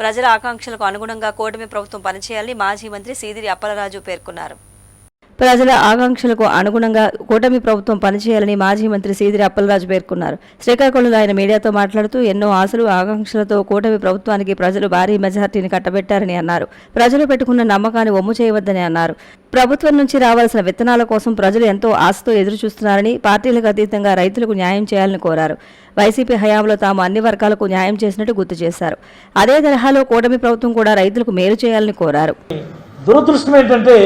ప్రజల ఆకాంక్షలకు అనుగుణంగా కూటమి ప్రభుత్వం పనిచేయాలని మాజీ మంత్రి సీదిరి అప్పలరాజు పేర్కొన్నారు. ప్రజల ఆకాంక్షలకు అనుగుణంగా కూటమి ప్రభుత్వం పనిచేయాలని మాజీ మంత్రి సీదిరి అప్పలరాజు పేర్కొన్నారు. శ్రీకాకుళంలో ఆయన మీడియాతో మాట్లాడుతూ ఎన్నో ఆశలు ఆకాంక్షలతో కూటమి ప్రభుత్వానికి ప్రజలు భారీ మెజార్టీని కట్టబెట్టారని అన్నారు. ప్రజలు పెట్టుకున్న నమ్మకాన్ని ఒమ్ము చేయవద్దని అన్నారు. ప్రభుత్వం నుంచి రావాల్సిన విత్తనాల కోసం ప్రజలు ఎంతో ఆశతో ఎదురు చూస్తున్నారని పార్టీలకు అతీతంగా రైతులకు న్యాయం చేయాలని కోరారు. వైసీపీ హయాంలో తాము అన్ని వర్గాలకు న్యాయం చేసినట్టు గుర్తు చేశారు. అదే తరహాలో కూటమి ప్రభుత్వం కూడా రైతులకు మేలు చేయాలని కోరారు. దురదృష్టం ఏంటంటే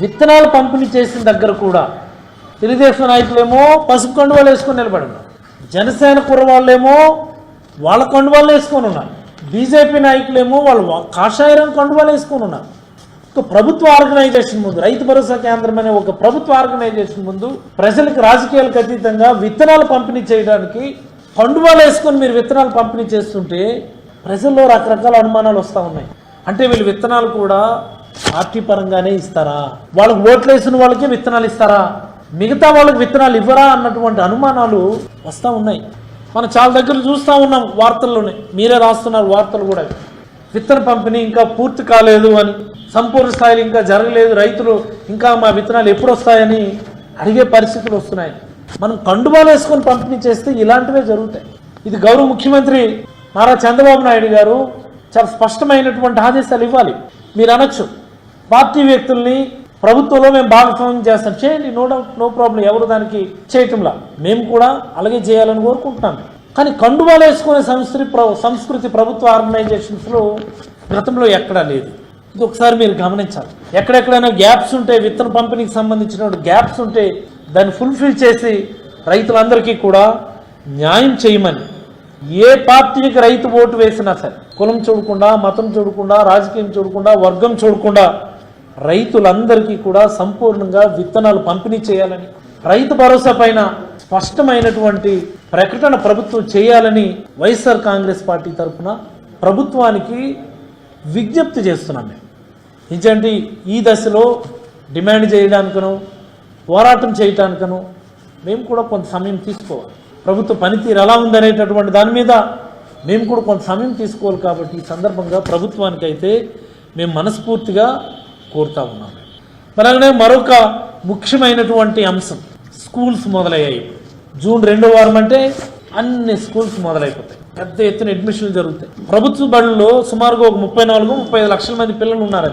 విత్తనాలు పంపిణీ చేసిన దగ్గర కూడా తెలుగుదేశం నాయకులేమో పసుపు కండువాలు వేసుకొని నిలబడి ఉన్నారు జనసేన కుర్రవాళ్ళేమో వాళ్ళ కండువాలు వేసుకొని ఉన్నారు. బీజేపీ నాయకులేమో వాళ్ళు కాషాయరం కాషాయ రంగు కండువాలు వేసుకొని ఉన్నారు. ఒక ప్రభుత్వ ఆర్గనైజేషన్ ముందు రైతు భరోసా కేంద్రం అనే ఒక ప్రభుత్వ ఆర్గనైజేషన్ ముందు ప్రజలకు రాజకీయాలకు అతీతంగా విత్తనాలు పంపిణీ చేయడానికి కండువాలు వేసుకొని మీరు విత్తనాలు పంపిణీ చేస్తుంటే ప్రజల్లో రకరకాల అనుమానాలు వస్తూ ఉన్నాయి. అంటే వీళ్ళు విత్తనాలు కూడా పార్టీ పరంగానే ఇస్తారా? వాళ్ళకి ఓట్లు వేసిన వాళ్ళకే విత్తనాలు ఇస్తారా? మిగతా వాళ్ళకి విత్తనాలు ఇవ్వరా అన్నటువంటి అనుమానాలు వస్తూ ఉన్నాయి. మనం చాలా దగ్గర చూస్తూ ఉన్నాం వార్తల్లోనే. మీరే రాస్తున్నారు వార్తలు కూడా. విత్తన పంపిణీ ఇంకా పూర్తి కాలేదు అని సంపూర్ణ స్థాయిలో ఇంకా జరగలేదు. రైతులు ఇంకా మా విత్తనాలు ఎప్పుడు వస్తాయని అడిగే పరిస్థితులు వస్తున్నాయి. మనం కండుబాలు వేసుకొని పంపిణీ చేస్తే ఇలాంటివే జరుగుతాయి. ఇది గౌరవ ముఖ్యమంత్రి నారా చంద్రబాబు నాయుడు గారు చాలా స్పష్టమైనటువంటి ఆదేశాలు ఇవ్వాలి. మీరు అనొచ్చు. పార్టీ వ్యక్తుల్ని ప్రభుత్వంలో మేము భాగస్వామ్యం చేస్తాం. చేయండి నో డౌట్ నో ప్రాబ్లం ఎవరు దానికి చేయటంలా? మేము కూడా అలాగే చేయాలని కోరుకుంటున్నాం. కానీ కండువాలు వేసుకునే సంస్కృతి ప్ర- సంస్కృతి ప్రభుత్వ ఆర్గనైజేషన్స్లో గతంలో ఎక్కడా లేదు. ఇది ఒకసారి మీరు గమనించాలి. ఎక్కడెక్కడైనా గ్యాప్స్ ఉంటే విత్తన పంపిణీకి సంబంధించిన గ్యాప్స్ ఉంటే దాన్ని ఫుల్ఫిల్ చేసి రైతులందరికీ కూడా న్యాయం చేయమని. ఏ పార్టీకి రైతు ఓటు వేసినా సరే కులం చూడకుండా మతం చూడకుండా రాజకీయం చూడకుండా వర్గం చూడకుండా రైతులందరికీ కూడా సంపూర్ణంగా విత్తనాలు పంపిణీ చేయాలని రైతు భరోసా పైన స్పష్టమైనటువంటి ప్రకటన ప్రభుత్వం చేయాలని వైఎస్ఆర్ కాంగ్రెస్ పార్టీ తరఫున ప్రభుత్వానికి విజ్ఞప్తి చేస్తున్నాం మేము. ఏంటంటే ఈ దశలో డిమాండ్ చేయడానికను పోరాటం చేయటానికను మేము కూడా కొంత సమయం తీసుకోవాలి. ప్రభుత్వ పనితీరు ఎలా ఉందనేటటువంటి దాని మీద మేము కూడా కొంత సమయం తీసుకోవాలి కాబట్టి ఈ సందర్భంగా ప్రభుత్వానికైతే మేము మనస్ఫూర్తిగా కోరుతా ఉన్నాను అలాగనే మరొక ముఖ్యమైనటువంటి అంశం స్కూల్స్ మొదలయ్యాయి. జూన్ రెండో వారం అంటే అన్ని స్కూల్స్ మొదలైపోతాయి. పెద్ద ఎత్తున అడ్మిషన్లు జరుగుతాయి. ప్రభుత్వ బడుల్లో సుమారుగా ఒక ముప్పై నాలుగు ముప్పై ఐదు లక్షల మంది పిల్లలు ఉన్నారు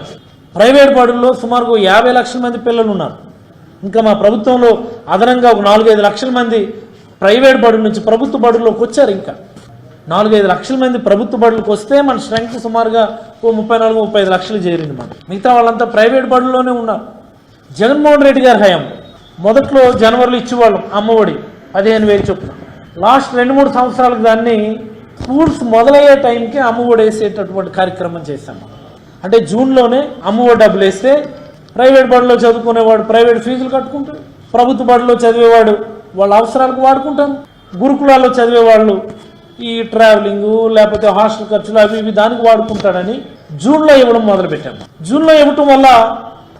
ప్రైవేట్ బడుల్లో సుమారుగా యాభై లక్షల మంది పిల్లలు ఉన్నారు. ఇంకా మా ప్రభుత్వంలో అదనంగా ఒక నాలుగైదు లక్షల మంది ప్రైవేట్ బడుల నుంచి ప్రభుత్వ బడుల్లోకి వచ్చారు ఇంకా. నాలుగైదు లక్షల మంది ప్రభుత్వ బడులకు వస్తే మన స్ట్రెంగ్త్ సుమారుగా ఓ ముప్పై నాలుగు ముప్పై ఐదు లక్షలు చేరింది మనం మిగతా వాళ్ళంతా ప్రైవేట్ బడుల్లోనే ఉన్నారు. జగన్మోహన్ రెడ్డి గారి హయాం. మొదట్లో జనవరిలో ఇచ్చేవాళ్ళం అమ్మఒడి పదిహేను వేలు చొప్పున. లాస్ట్ రెండు మూడు సంవత్సరాలకు దాన్ని స్కూల్స్ మొదలయ్యే టైంకి అమ్మఒడి వేసేటటువంటి కార్యక్రమం చేశాము అంటే జూన్లోనే అమ్మఒడి డబ్బులు వేస్తే ప్రైవేట్ బడిలో చదువుకునేవాడు ప్రైవేట్ ఫీజులు కట్టుకుంటాడు. ప్రభుత్వ బడిలో చదివేవాడు వాళ్ళ అవసరాలకు వాడుకుంటాను గురుకులాల్లో చదివేవాళ్ళు ఈ ట్రావెలింగ్ లేకపోతే హాస్టల్ ఖర్చులు అవి ఇవి దానికి వాడుకుంటాడని జూన్లో ఇవ్వడం మొదలుపెట్టాము జూన్లో ఇవ్వటం వల్ల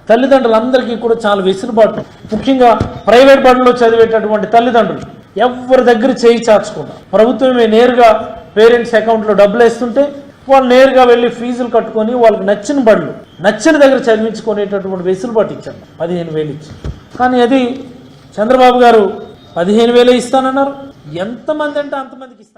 తల్లిదండ్రులందరికీ కూడా చాలా వెసులుబాటు. ముఖ్యంగా ప్రైవేట్ బడుల్లో చదివేటటువంటి తల్లిదండ్రులు ఎవరి దగ్గర చేయి చాచకుండా ప్రభుత్వమే నేరుగా పేరెంట్స్ అకౌంట్లో డబ్బులు వేస్తుంటే వాళ్ళు నేరుగా వెళ్ళి ఫీజులు కట్టుకొని వాళ్ళకి నచ్చిన బడులు నచ్చిన దగ్గర చదివించుకునేటటువంటి వెసులుబాటు ఇచ్చారు పదిహేను వేలు ఇచ్చి. కానీ అది చంద్రబాబు గారు పదిహేను వేలే ఇస్తానన్నారు. ఎంతమంది అంటే అంతమందికి ఇస్తాను